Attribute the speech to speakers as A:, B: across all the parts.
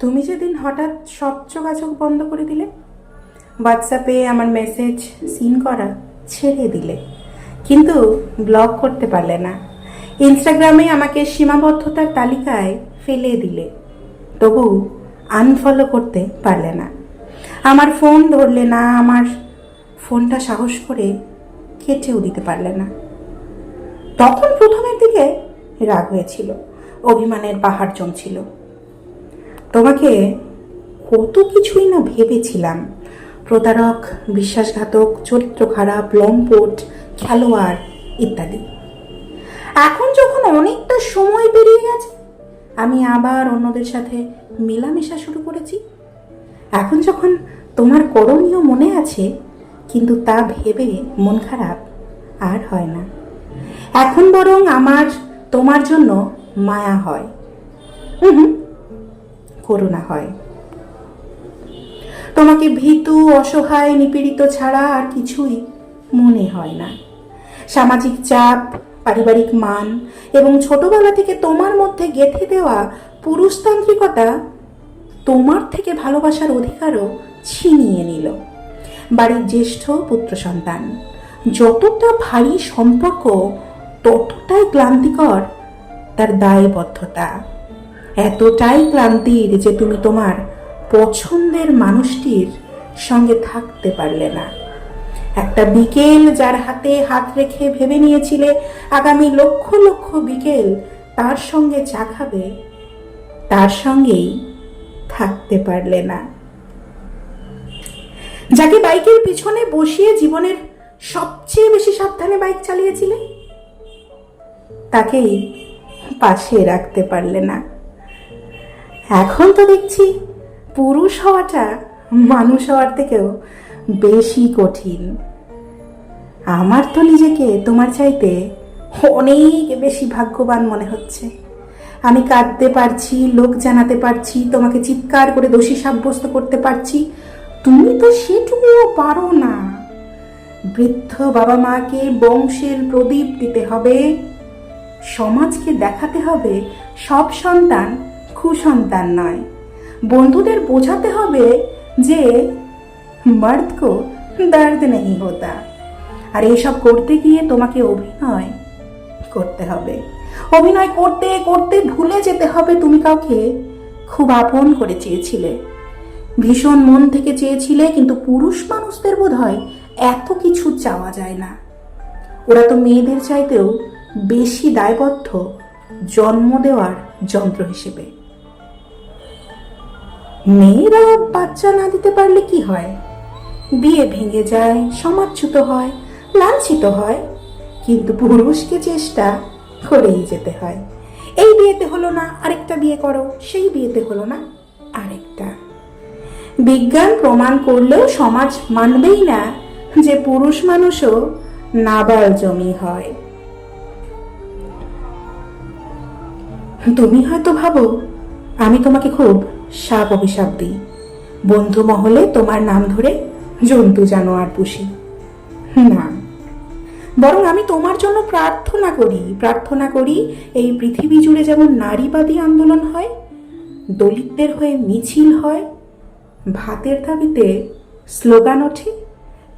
A: তুমি যেদিন হঠাৎ সব যোগাযোগ বন্ধ করে দিলে? হোয়াটসঅ্যাপে আমার মেসেজ সিন করা ছেড়ে দিলে। কিন্তু ব্লক করতে পারলে না। ইনস্টাগ্রামে আমাকে সীমাবদ্ধতার তালিকায় ফেলে দিলে। তবু আনফলো করতে পারলে না। আমার ফোন ধরলে না, আমার ফোনটা সাহস করে কেটেও দিতে পারলে না। তখন প্রথমের দিকে রাগ হয়েছিল। অভিমানের পাহাড় জমছিল। তোমাকে কত কিছুই না ভেবেছিলাম। প্রতারক, বিশ্বাসঘাতক চরিত্র খারাপ লম্পট, খেলোয়াড় ইত্যাদি। এখন যখন অনেকটা সময় পেরিয়ে গেছে, আমি আবার অন্যদের সাথে মেলামেশা শুরু করেছি। এখন যখন তোমার করণীয় মনে আছে, কিন্তু তা ভেবে মন খারাপ আর হয় না। এখন বরং আমার, তোমার জন্য মায়া হয়। হুম। করুণা হয়। তোমাকে ভীতু, অসহায়, নিপীড়িত ছাড়া আর কিছুই মনে হয় না। সামাজিক চাপ, পারিবারিক মান এবং ছোটবেলা থেকে তোমার মধ্যে গেঁথে দেওয়া পুরুষতান্ত্রিকতা তোমার থেকে ভালোবাসার অধিকারও ছিনিয়ে নিল। বাড়ির জ্যেষ্ঠ পুত্র সন্তান, যতটা ভারী সম্পর্ক, ততটাই ক্লান্তিকর তার দায়বদ্ধতা। এতটাই ক্লান্তির যে তুমি তোমার পছন্দের মানুষটির সঙ্গে থাকতে পারলে না। একটা বিকেল যার হাতে হাত রেখে ভেবে নিয়েছিলে, আগামী লক্ষ লক্ষ বিকেল তার সঙ্গে চা খাবে, তার সঙ্গেই থাকতে পারলে না। যাকে বাইকের পিছনে বসিয়ে জীবনের সবচেয়ে বেশি সাবধানে বাইক চালিয়েছিলে, তাকেই পাশে রাখতে পারলে না। এখন তো দেখছি পুরুষ হওয়াটা মানুষ হওয়ার থেকেও বেশি কঠিন। আমার তো নিজেকে তোমার চাইতে অনেক বেশি ভাগ্যবান মনে হচ্ছে। আমি কাঁদতে পারছি, লোক জানাতে পারছি, তোমাকে চিৎকার করে দোষী সাব্যস্ত করতে পারছি। তুমি তো সেটুকুও পারো না। বৃদ্ধ বাবা মাকে বংশের প্রদীপ দিতে হবে, সমাজকে দেখাতে হবে, সব সন্তান কুসন্তান নয়। বন্ধুদের বোঝাতে হবে যে মর্দ কো দর্দ নেই হোতা। আর এইসব করতে গিয়ে তোমাকে অভিনয় করতে হবে। অভিনয় করতে করতে ভুলে যেতে হবে তুমি কাউকে। খুব আপন করে চেয়েছিলে। ভীষণ মন থেকে চেয়েছিলে, কিন্তু পুরুষ মানুষদের বোধ হয় এত কিছু চাওয়া যায় না। ওরা তো মেয়েদের চাইতেও বেশি দায়বদ্ধ জন্ম দেওয়ার যন্ত্র হিসেবে। মেয়েরা বাচ্চা না দিতে পারলে কি হয়? বিয়ে ভেঙে যায় সমাজচ্যুত হয়, লাঞ্ছিত হয়। কিন্তু পুরুষকে চেষ্টা করেই যেতে হয়। এই বিয়েতে হলো না, আরেকটা বিয়ে করো, সেই বিয়েতে হলো না, আরেকটা। বিজ্ঞান প্রমাণ করলেও সমাজ মানবেই না যে পুরুষ মানুষও নাবাল জমি হয়। তুমি হয়তো ভাবো, আমি তোমাকে খুব সাপ অভিশাপ দিই। বন্ধু মহলে তোমার নাম ধরে জন্তু জানোয়ার পুষি। না। বরং আমি তোমার জন্য প্রার্থনা করি প্রার্থনা করি এই পৃথিবী জুড়ে যেমন নারীবাদী আন্দোলন হয়, দলিতদের হয়ে মিছিল হয়, ভাতের দাবিতে স্লোগান ওঠে,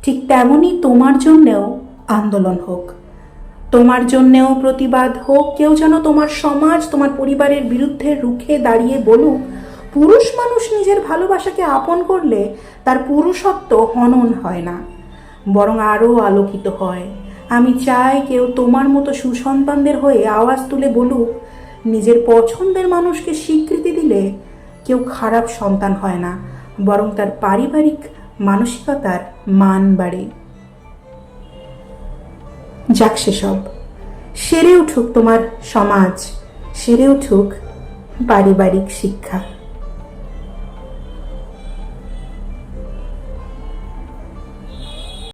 A: ঠিক তেমনই তোমার জন্যেও আন্দোলন হোক। তোমার জন্যেও প্রতিবাদ হোক, কেউ যেন তোমার সমাজ, তোমার পরিবারের বিরুদ্ধে রুখে দাঁড়িয়ে বলুক পুরুষ মানুষ নিজের ভালোবাসাকে আপন করলে তার পুরুষত্ব হনন হয় না, বরং আরও আলোকিত হয়। আমি চাই কেউ তোমার মতো সুসন্তানদের হয়ে আওয়াজ তুলে বলুক, নিজের পছন্দের মানুষকে স্বীকৃতি দিলে কেউ খারাপ সন্তান হয় না, বরং তার পারিবারিক মানসিকতার মান বাড়ে। যাক সেসব, সেরে উঠুক তোমার সমাজ, সেরে উঠুক পারিবারিক শিক্ষা।